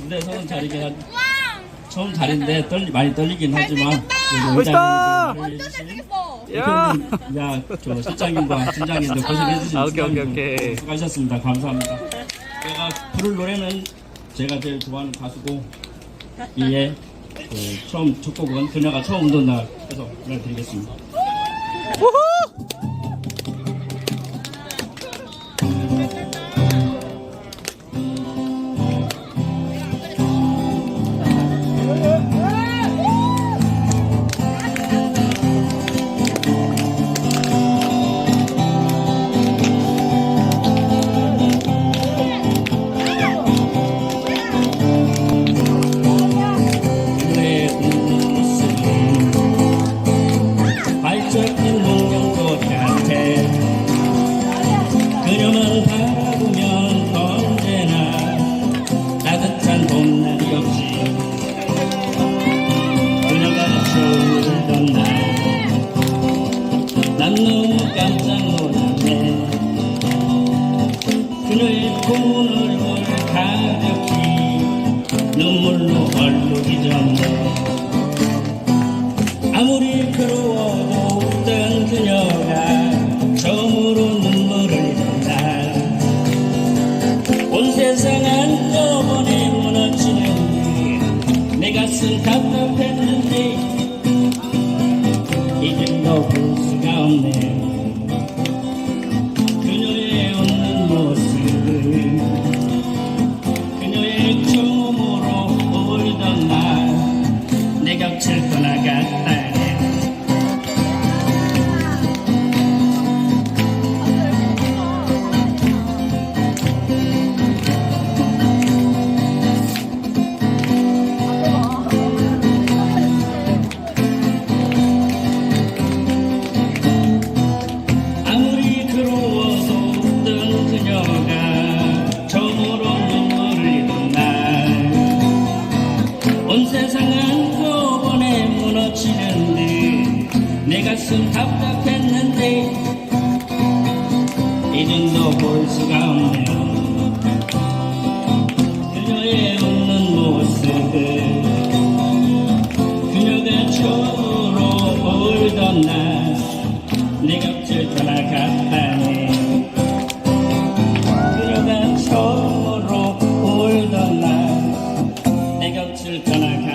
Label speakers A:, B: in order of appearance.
A: 무대 서는 자리긴 한 처음 자리인데 떨리 많이 떨리긴 하지만
B: 멋있다!
A: 우리 의장님
B: 야!
A: 야 저 실장님과 팀장님도 고생해 주신
B: 아, 오케이, 오케이, 오케이.
A: 수고하셨습니다. 감사합니다. 제가 부를 노래는 제가 제일 좋아하는 가수고 이에 그 처음 첫 곡은 그녀가 처음 웃는 날 해서 불러드리겠습니다. 그의 그녀만 바라보면 언제나 따뜻한 봄날이 없지 그녀가 처음 울던 날난 너무 깜짝 놀랐네 그녀의 눈을 가볍게 눈물로 얼룩이 졌네. 아무리 그리 무너지는 내 가슴 답답했는데 치는데 내 가슴 답답했는데 이젠 너 볼 수가 없네. 그녀의 웃는 모습을 그녀가 처음으로 울던 날내 곁을 떠나갔다니 그녀가 처음으로 울던 날내 곁을 떠나갔다네.